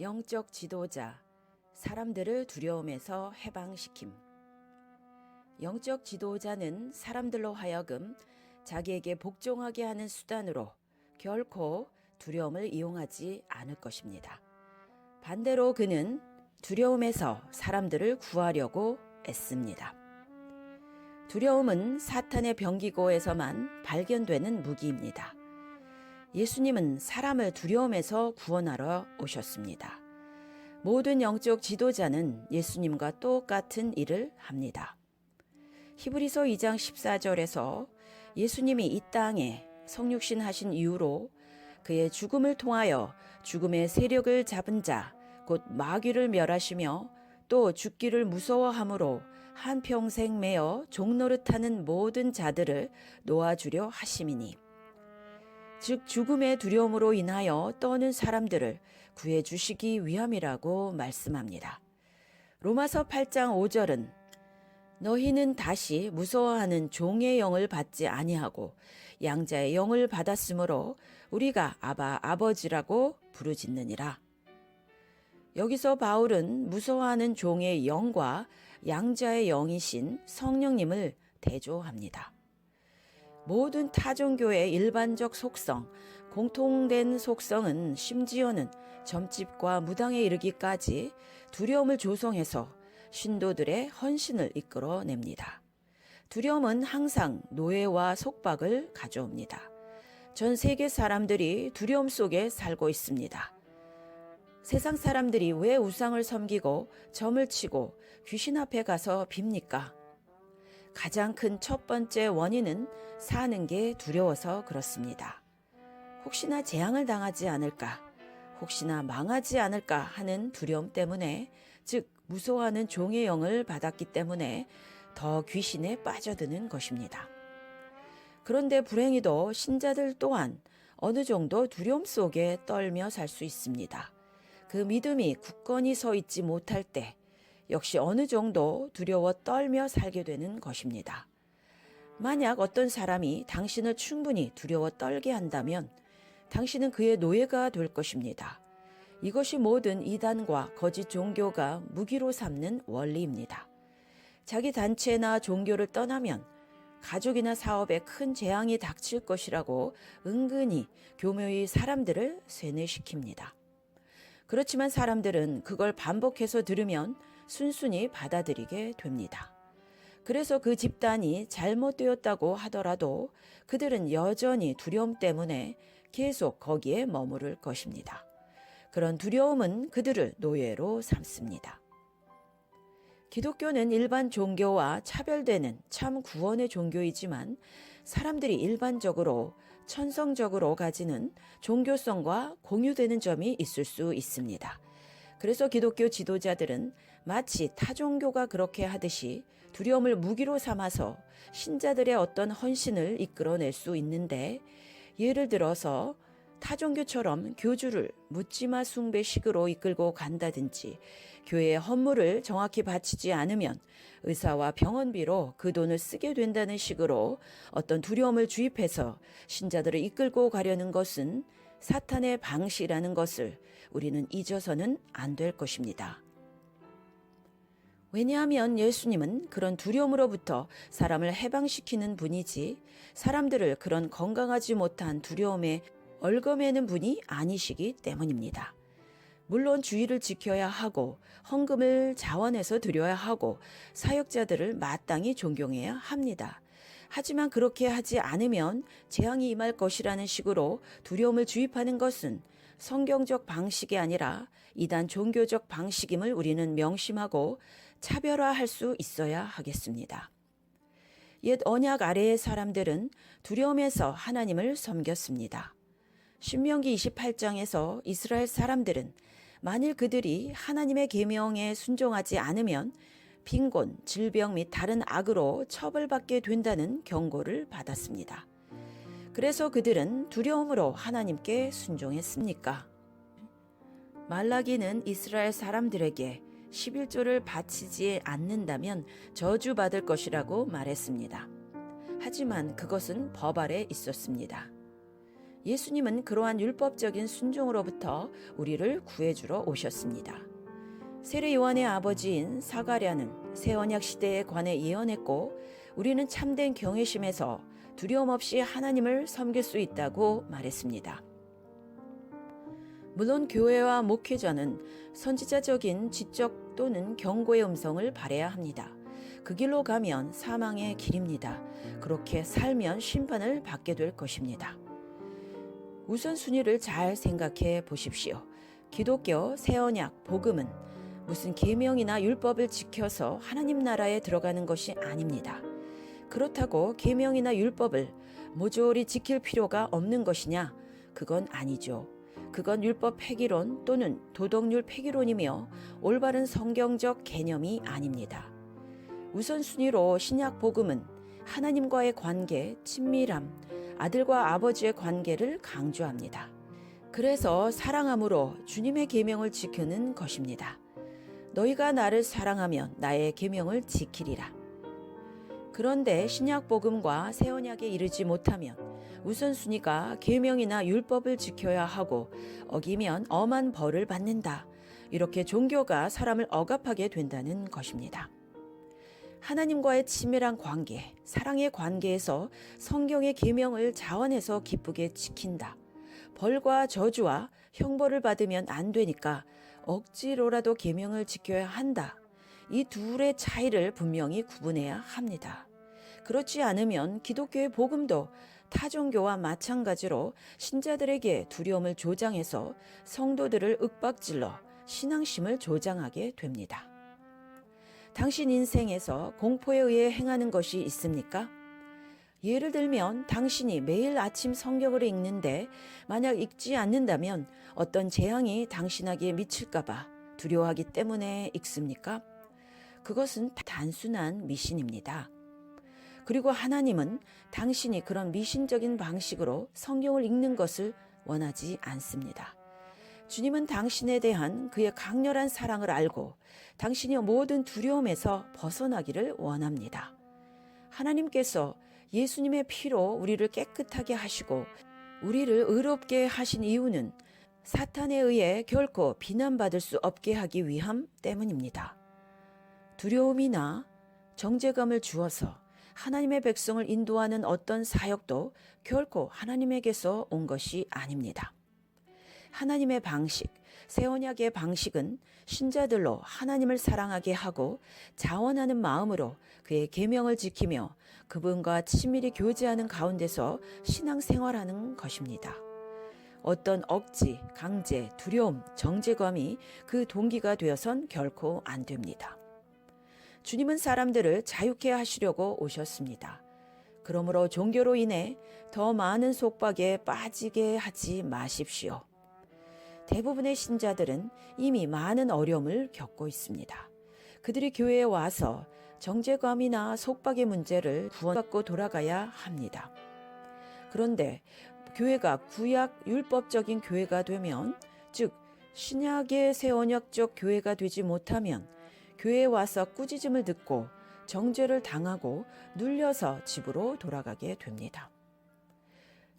영적 지도자, 사람들을 두려움에서 해방시킴. 영적 지도자는 사람들로 하여금 자기에게 복종하게 하는 수단으로 결코 두려움을 이용하지 않을 것입니다. 반대로 그는 두려움에서 사람들을 구하려고 애씁니다. 두려움은 사탄의 병기고에서만 발견되는 무기입니다. 예수님은 사람을 두려움에서 구원하러 오셨습니다. 모든 영적 지도자는 예수님과 똑같은 일을 합니다. 히브리서 2장 14절에서 예수님이 이 땅에 성육신 하신 이후로 그의 죽음을 통하여 죽음의 세력을 잡은 자, 곧 마귀를 멸하시며 또 죽기를 무서워함으로 한평생 매어 종노릇하는 모든 자들을 놓아주려 하심이니 즉 죽음의 두려움으로 인하여 떠는 사람들을 구해 주시기 위함이라고 말씀합니다. 로마서 8장 5절은 너희는 다시 무서워하는 종의 영을 받지 아니하고 양자의 영을 받았으므로 우리가 아바 아버지라고 부르짖느니라. 여기서 바울은 무서워하는 종의 영과 양자의 영이신 성령님을 대조합니다. 모든 타종교의 일반적 속성, 공통된 속성은 심지어는 점집과 무당에 이르기까지 두려움을 조성해서 신도들의 헌신을 이끌어냅니다. 두려움은 항상 노예와 속박을 가져옵니다. 전 세계 사람들이 두려움 속에 살고 있습니다. 세상 사람들이 왜 우상을 섬기고 점을 치고 귀신 앞에 가서 빕니까? 가장 큰 첫 번째 원인은 사는 게 두려워서 그렇습니다. 혹시나 재앙을 당하지 않을까, 혹시나 망하지 않을까 하는 두려움 때문에, 즉, 무서워하는 종의 영을 받았기 때문에 더 귀신에 빠져드는 것입니다. 그런데 불행히도 신자들 또한 어느 정도 두려움 속에 떨며 살 수 있습니다. 그 믿음이 굳건히 서 있지 못할 때, 역시 어느 정도 두려워 떨며 살게 되는 것입니다. 만약 어떤 사람이 당신을 충분히 두려워 떨게 한다면 당신은 그의 노예가 될 것입니다. 이것이 모든 이단과 거짓 종교가 무기로 삼는 원리입니다. 자기 단체나 종교를 떠나면 가족이나 사업에 큰 재앙이 닥칠 것이라고 은근히 교묘히 사람들을 세뇌시킵니다. 그렇지만 사람들은 그걸 반복해서 들으면 순순히 받아들이게 됩니다. 그래서 그 집단이 잘못되었다고 하더라도 그들은 여전히 두려움 때문에 계속 거기에 머무를 것입니다. 그런 두려움은 그들을 노예로 삼습니다. 기독교는 일반 종교와 차별되는 참 구원의 종교이지만 사람들이 일반적으로 천성적으로 가지는 종교성과 공유되는 점이 있을 수 있습니다. 그래서 기독교 지도자들은 마치 타종교가 그렇게 하듯이 두려움을 무기로 삼아서 신자들의 어떤 헌신을 이끌어낼 수 있는데 예를 들어서 타종교처럼 교주를 묻지마 숭배식으로 이끌고 간다든지 교회의 헌물을 정확히 바치지 않으면 의사와 병원비로 그 돈을 쓰게 된다는 식으로 어떤 두려움을 주입해서 신자들을 이끌고 가려는 것은 사탄의 방시라는 것을 우리는 잊어서는 안 될 것입니다. 왜냐하면 예수님은 그런 두려움으로부터 사람을 해방시키는 분이지 사람들을 그런 건강하지 못한 두려움에 얽어매는 분이 아니시기 때문입니다. 물론 주의를 지켜야 하고 헌금을 자원해서 드려야 하고 사역자들을 마땅히 존경해야 합니다. 하지만 그렇게 하지 않으면 재앙이 임할 것이라는 식으로 두려움을 주입하는 것은 성경적 방식이 아니라 이단 종교적 방식임을 우리는 명심하고 차별화할 수 있어야 하겠습니다. 옛 언약 아래의 사람들은 두려움에서 하나님을 섬겼습니다. 신명기 28장에서 이스라엘 사람들은 만일 그들이 하나님의 계명에 순종하지 않으면 빈곤, 질병 및 다른 악으로 처벌받게 된다는 경고를 받았습니다. 그래서 그들은 두려움으로 하나님께 순종했습니까? 말라기는 이스라엘 사람들에게 11조를 바치지 않는다면 저주받을 것이라고 말했습니다. 하지만 그것은 법 아래 있었습니다. 예수님은 그러한 율법적인 순종으로부터 우리를 구해주러 오셨습니다. 세례 요한의 아버지인 사가랴는 새 언약 시대에 관해 예언했고 우리는 참된 경외심에서 두려움 없이 하나님을 섬길 수 있다고 말했습니다. 물론 교회와 목회자는 선지자적인 지적 또는 경고의 음성을 발해야 합니다. 그 길로 가면 사망의 길입니다. 그렇게 살면 심판을 받게 될 것입니다. 우선순위를 잘 생각해 보십시오. 기독교 새언약 복음은 무슨 계명이나 율법을 지켜서 하나님 나라에 들어가는 것이 아닙니다. 그렇다고 계명이나 율법을 모조리 지킬 필요가 없는 것이냐? 그건 아니죠. 그건 율법 폐기론 또는 도덕률 폐기론이며 올바른 성경적 개념이 아닙니다. 우선순위로 신약 복음은 하나님과의 관계, 친밀함, 아들과 아버지의 관계를 강조합니다. 그래서 사랑함으로 주님의 계명을 지키는 것입니다. 너희가 나를 사랑하면 나의 계명을 지키리라. 그런데 신약 복음과 새 언약에 이르지 못하면 우선순위가 계명이나 율법을 지켜야 하고 어기면 엄한 벌을 받는다. 이렇게 종교가 사람을 억압하게 된다는 것입니다. 하나님과의 친밀한 관계, 사랑의 관계에서 성경의 계명을 자원해서 기쁘게 지킨다. 벌과 저주와 형벌을 받으면 안 되니까 억지로라도 계명을 지켜야 한다. 이 둘의 차이를 분명히 구분해야 합니다. 그렇지 않으면 기독교의 복음도 타종교와 마찬가지로 신자들에게 두려움을 조장해서 성도들을 윽박질러 신앙심을 조장하게 됩니다. 당신 인생에서 공포에 의해 행하는 것이 있습니까? 예를 들면 당신이 매일 아침 성경을 읽는데 만약 읽지 않는다면 어떤 재앙이 당신에게 미칠까봐 두려워하기 때문에 읽습니까? 그것은 단순한 미신입니다. 그리고 하나님은 당신이 그런 미신적인 방식으로 성경을 읽는 것을 원하지 않습니다. 주님은 당신에 대한 그의 강렬한 사랑을 알고 당신이 모든 두려움에서 벗어나기를 원합니다. 하나님께서 예수님의 피로 우리를 깨끗하게 하시고 우리를 의롭게 하신 이유는 사탄에 의해 결코 비난받을 수 없게 하기 위함 때문입니다. 두려움이나 정죄감을 주어서 하나님의 백성을 인도하는 어떤 사역도 결코 하나님에게서 온 것이 아닙니다. 하나님의 방식, 새 언약의 방식은 신자들로 하나님을 사랑하게 하고 자원하는 마음으로 그의 계명을 지키며 그분과 친밀히 교제하는 가운데서 신앙생활하는 것입니다. 어떤 억지, 강제, 두려움, 정죄감이 그 동기가 되어선 결코 안 됩니다. 주님은 사람들을 자유케 하시려고 오셨습니다. 그러므로 종교로 인해 더 많은 속박에 빠지게 하지 마십시오. 대부분의 신자들은 이미 많은 어려움을 겪고 있습니다. 그들이 교회에 와서 정죄감이나 속박의 문제를 구원받고 돌아가야 합니다. 그런데 교회가 구약 율법적인 교회가 되면, 즉, 신약의 새 언약적 교회가 되지 못하면 교회에 와서 꾸짖음을 듣고 정죄를 당하고 눌려서 집으로 돌아가게 됩니다.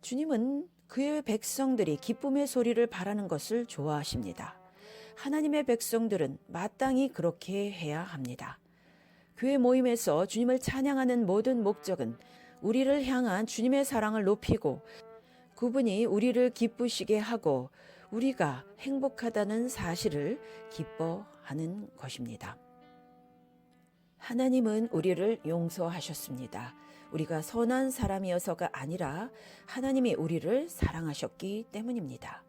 주님은 그의 백성들이 기쁨의 소리를 바라는 것을 좋아하십니다. 하나님의 백성들은 마땅히 그렇게 해야 합니다. 교회 모임에서 주님을 찬양하는 모든 목적은 우리를 향한 주님의 사랑을 높이고 그분이 우리를 기쁘시게 하고 우리가 행복하다는 사실을 기뻐하는 것입니다. 하나님은 우리를 용서하셨습니다. 우리가 선한 사람이어서가 아니라 하나님이 우리를 사랑하셨기 때문입니다.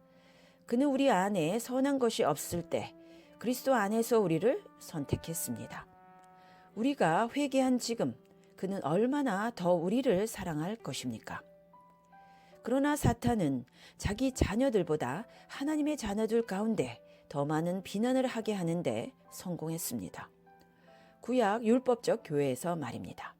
그는 우리 안에 선한 것이 없을 때 그리스도 안에서 우리를 선택했습니다. 우리가 회개한 지금 그는 얼마나 더 우리를 사랑할 것입니까? 그러나 사탄은 자기 자녀들보다 하나님의 자녀들 가운데 더 많은 비난을 하게 하는데 성공했습니다. 구약 율법적 교회에서 말입니다.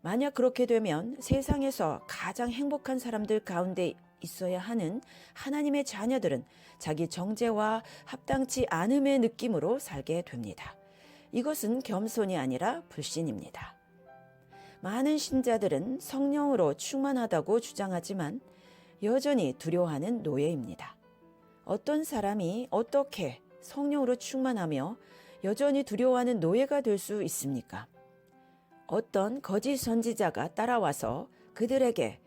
만약 그렇게 되면 세상에서 가장 행복한 사람들 가운데 있어야 하는 하나님의 자녀들은 자기 정죄와 합당치 않음의 느낌으로 살게 됩니다. 이것은 겸손이 아니라 불신입니다. 많은 신자들은 성령으로 충만하다고 주장하지만 여전히 두려워하는 노예입니다. 어떤 사람이 어떻게 성령으로 충만하며 여전히 두려워하는 노예가 될 수 있습니까? 어떤 거짓 선지자가 따라와서 그들에게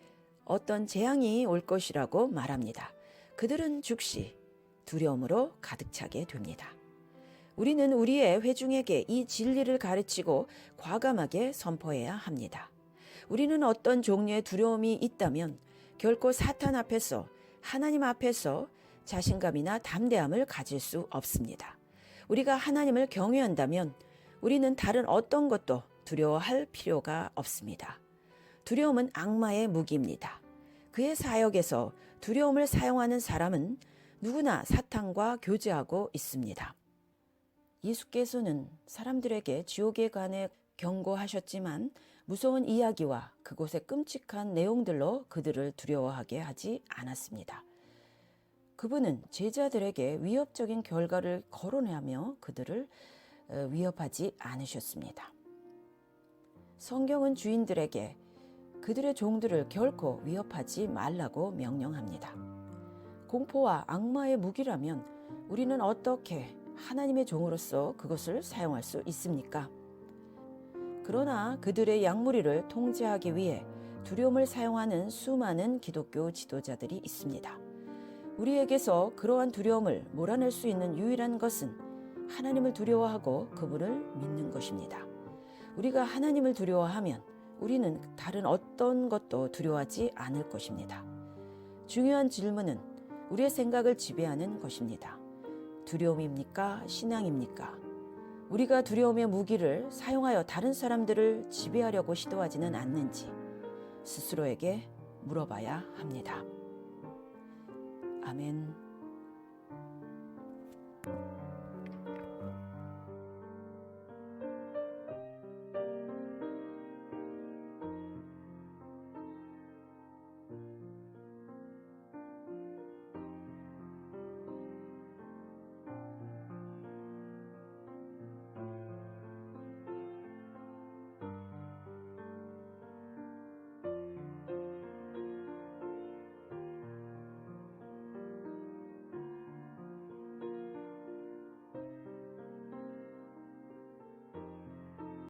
어떤 재앙이 올 것이라고 말합니다. 그들은 즉시 두려움으로 가득 차게 됩니다. 우리는 우리의 회중에게 이 진리를 가르치고 과감하게 선포해야 합니다. 우리는 어떤 종류의 두려움이 있다면 결코 사탄 앞에서 하나님 앞에서 자신감이나 담대함을 가질 수 없습니다. 우리가 하나님을 경외한다면 우리는 다른 어떤 것도 두려워할 필요가 없습니다. 두려움은 악마의 무기입니다. 그의 사역에서 두려움을 사용하는 사람은 누구나 사탄과 교제하고 있습니다. 예수께서는 사람들에게 지옥에 관해 경고하셨지만 무서운 이야기와 그곳의 끔찍한 내용들로 그들을 두려워하게 하지 않았습니다. 그분은 제자들에게 위협적인 결과를 거론하며 그들을 어, 위협하지 않으셨습니다. 성경은 주인들에게 그들의 종들을 결코 위협하지 말라고 명령합니다. 공포와 악마의 무기라면 우리는 어떻게 하나님의 종으로서 그것을 사용할 수 있습니까? 그러나 그들의 약무리를 통제하기 위해 두려움을 사용하는 수많은 기독교 지도자들이 있습니다. 우리에게서 그러한 두려움을 몰아낼 수 있는 유일한 것은 하나님을 두려워하고 그분을 믿는 것입니다. 우리가 하나님을 두려워하면 우리는 다른 어떤 것도 두려워하지 않을 것입니다. 중요한 질문은 우리의 생각을 지배하는 것입니다. 두려움입니까? 신앙입니까? 우리가 두려움의 무기를 사용하여 다른 사람들을 지배하려고 시도하지는 않는지 스스로에게 물어봐야 합니다. 아멘.